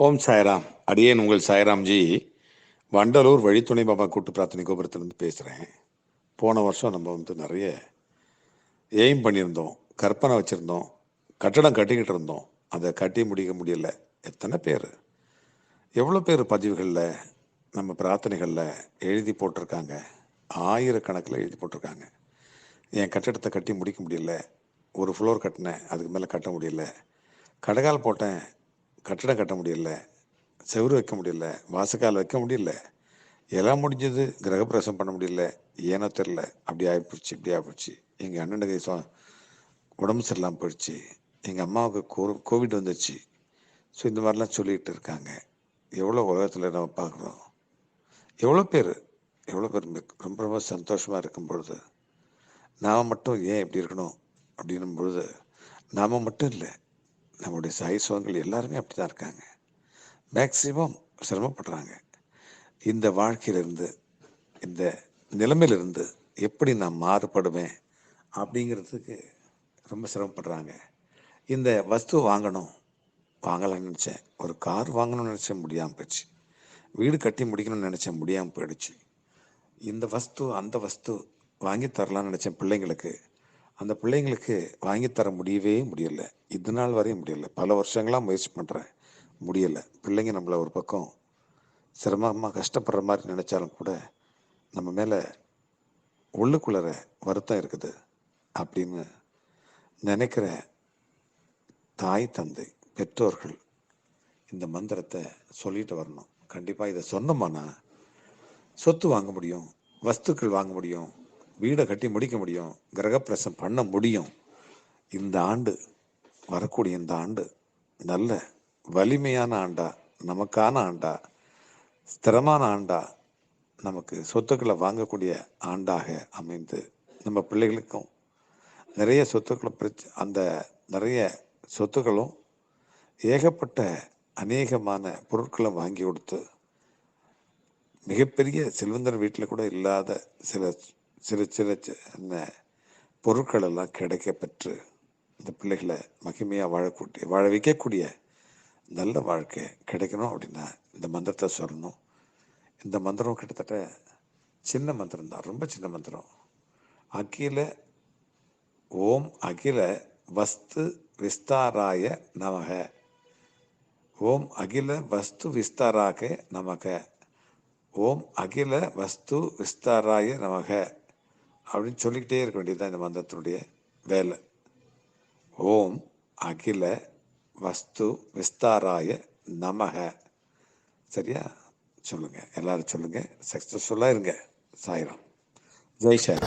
ஓம் சாய்ராம். அடியேன் உங்கள் சாய்ராம்ஜி. வண்டலூர் வழித்துணை பாபா கூட்டு பிரார்த்தனை கோபுரத்துலேருந்து பேசுகிறேன் போன வருஷம் நம்ம வந்து நிறைய எய்ம் பண்ணியிருந்தோம். கற்பனை வச்சுருந்தோம். கட்டடம் கட்டிக்கிட்டு இருந்தோம். அதை கட்டி முடிக்க முடியல. எத்தனை பேர்? எவ்வளோ பேர் பதிவுகளில் நம்ம பிரார்த்தனைகளில் எழுதி போட்டிருக்காங்க? ஆயிரக்கணக்கில் எழுதி போட்டிருக்காங்க. என் கட்டடத்தை கட்டி முடிக்க முடியல. ஒரு ஃப்ளோர் கட்டினேன். அதுக்கு மேலே கட்ட முடியல. கடகால் போட்டேன். கட்டடம் கட்ட முடியல செவுரு வைக்க முடியல வாசக்கால் வைக்க முடியல எல்லாம் முடிஞ்சது கிரகப்பிரவேசம் பண்ண முடியல ஏனோ தெரில அப்படி ஆகிப்போச்சு இப்படி ஆகிப்போச்சு எங்கள் அண்ணனுக்கு சொ- உடம்பு சரியில்லாமல் போயிடுச்சு. எங்கள் அம்மாவுக்கு கோ கோவிட் வந்துச்சு ஸோ இந்த மாதிரிலாம் சொல்லிகிட்டு இருக்காங்க. எவ்வளோ உலகத்தில் நம்ம பார்க்குறோம். எவ்வளோ பேர் எவ்வளோ பேர் ரொம்ப ரொம்ப சந்தோஷமாக இருக்கும் பொழுது நாம் மட்டும் ஏன் இப்படி இருக்கணும் அப்படின்னும் பொழுது நாம் மட்டும் இல்லை. நம்முடைய சாய் எல்லாருமே அப்படி தான் இருக்காங்க. மேக்சிமம் சிரமப்படுறாங்க. இந்த வாழ்க்கையிலிருந்து இந்த நிலைமையிலிருந்து எப்படி நான் மாறுபடுவேன் அப்படிங்கிறதுக்கு ரொம்ப சிரமப்படுறாங்க. இந்த வஸ்து வாங்கணும் வாங்கலாம்னு நினச்சேன். ஒரு கார் வாங்கணும்னு நினச்சேன் முடியாமல் போயிடுச்சு. வீடு கட்டி முடிக்கணும்னு நினச்சேன் முடியாமல் போயிடுச்சு. இந்த வஸ்து அந்த வஸ்து வாங்கி தரலாம்னு நினச்சேன் பிள்ளைங்களுக்கு. அந்த பிள்ளைங்களுக்கு வாங்கித்தர தர முடியவே முடியலை. இது நாள் வரையும் முடியல. பல வருஷங்களாக முயற்சி பண்ணுறேன் முடியல. பிள்ளைங்க நம்மளை ஒரு பக்கம் சிரமமாக கஷ்டப்படுற மாதிரி நினச்சாலும் கூட நம்ம மேலே உள்ளுக்குள்ளற வருத்தம் இருக்குது அப்படின்னு நினைக்கிற தாய் தந்தை பெற்றோர்கள் இந்த மந்திரத்தை சொல்லிட்டு வரணும். கண்டிப்பாக இதை சொன்னோமானா சொத்து வாங்க முடியும் வஸ்துக்கள் வாங்க முடியும் வீடை கட்டி முடிக்க முடியும் கிரகப்பிரசம் பண்ண முடியும். இந்த ஆண்டு வரக்கூடிய இந்த ஆண்டு நல்ல வலிமையான ஆண்டா நமக்கான ஆண்டா ஸ்திரமான ஆண்டா நமக்கு சொத்துக்களை வாங்கக்கூடிய ஆண்டாக அமைந்து நம்ம பிள்ளைகளுக்கும் நிறைய சொத்துக்களை பிரச்ச அந்த நிறைய சொத்துக்களும் ஏகப்பட்ட அநேகமான பொருட்களை வாங்கி கொடுத்து மிகப்பெரிய செல்வந்தர் வீட்டில் கூட இல்லாத சில சிறு சிறு சின்ன பொருட்கள் எல்லாம் கிடைக்க பெற்று இந்த பிள்ளைகளை மகிமையாக வாழக்கூடிய வாழ வைக்கக்கூடிய நல்ல வாழ்க்கை கிடைக்கணும் அப்படின்னா இந்த மந்திரத்தை சொல்லணும். இந்த மந்திரம் கிட்டத்தட்ட சின்ன மந்திரம் தான் ரொம்ப சின்ன மந்திரம். அகில ஓம் அகில வஸ்து விஸ்தாராய நமக. ஓம் அகில வஸ்து விஸ்தாராக நமக. ஓம் அகில வஸ்து விஸ்தாராய நமக. அப்படின்னு சொல்லிக்கிட்டே இருக்க வேண்டியதுதான் இந்த மந்திரத்தினுடைய வேலை. ஓம் அகில வஸ்து விஸ்தாராய நமக. சரியா? சொல்லுங்க. எல்லாரும் சொல்லுங்க. சக்சஸ்ஃபுல்லாக இருங்க. சாயிரம். ஜெய் சாய்